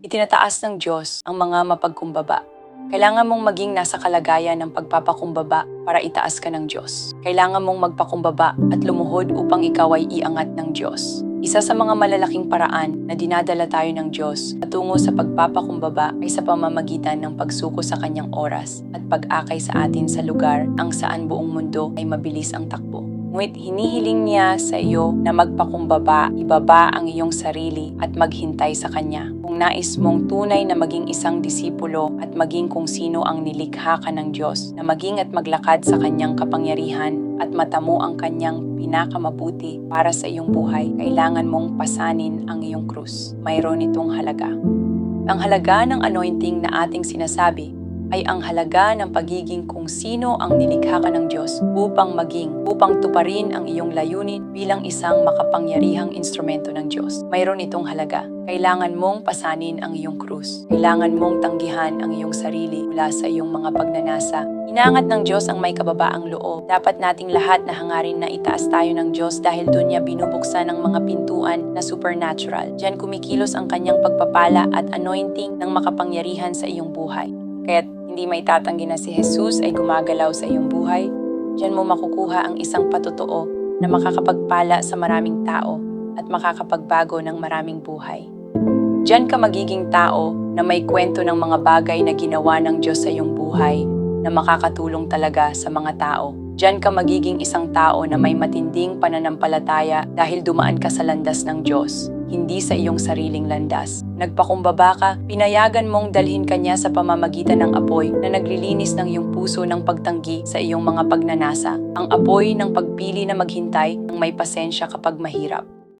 Itinataas ng Diyos ang mga mapagkumbaba. Kailangan mong maging nasa kalagayan ng pagpapakumbaba para itaas ka ng Diyos. Kailangan mong magpakumbaba at lumuhod upang ikaw ay iangat ng Diyos. Isa sa mga malalaking paraan na dinadala tayo ng Diyos patungo sa pagpapakumbaba ay sa pamamagitan ng pagsuko sa kanyang oras at pag-akay sa atin sa lugar ang saan buong mundo ay mabilis ang takbo. Ngunit hinihiling niya sa iyo na magpakumbaba, ibaba ang iyong sarili at maghintay sa Kanya. Kung nais mong tunay na maging isang disipulo at maging kung sino ang nilikha ka ng Diyos, na maging at maglakad sa Kanyang kapangyarihan at matamo ang Kanyang pinakamabuti para sa iyong buhay, kailangan mong pasanin ang iyong krus. Mayroon itong halaga. Ang halaga ng anointing na ating sinasabi ay ang halaga ng pagiging kung sino ang nilikha ka ng Diyos upang maging, upang tuparin ang iyong layunin bilang isang makapangyarihang instrumento ng Diyos. Mayroon itong halaga. Kailangan mong pasanin ang iyong krus. Kailangan mong tanggihan ang iyong sarili mula sa iyong mga pagnanasa. Inaangat ng Diyos ang may kababaang loob. Dapat nating lahat na hangarin na itaas tayo ng Diyos dahil doon niya binubuksan ang mga pintuan na supernatural. Diyan kumikilos ang kanyang pagpapala at anointing ng makapangyarihan sa iyong buhay. Kaya't hindi may tatanggi na si Jesus ay gumagalaw sa iyong buhay, diyan mo makukuha ang isang patotoo na makakapagpala sa maraming tao at makakapagbago ng maraming buhay. Diyan ka magiging tao na may kwento ng mga bagay na ginawa ng Diyos sa iyong buhay na makakatulong talaga sa mga tao. Diyan ka magiging isang tao na may matinding pananampalataya dahil dumaan ka sa landas ng Diyos, hindi sa iyong sariling landas. Nagpakumbaba ka, pinayagan mong dalhin kanya sa pamamagitan ng apoy na naglilinis ng iyong puso ng pagtanggi sa iyong mga pagnanasa. Ang apoy ng pagpili na maghintay ng may pasensya kapag mahirap.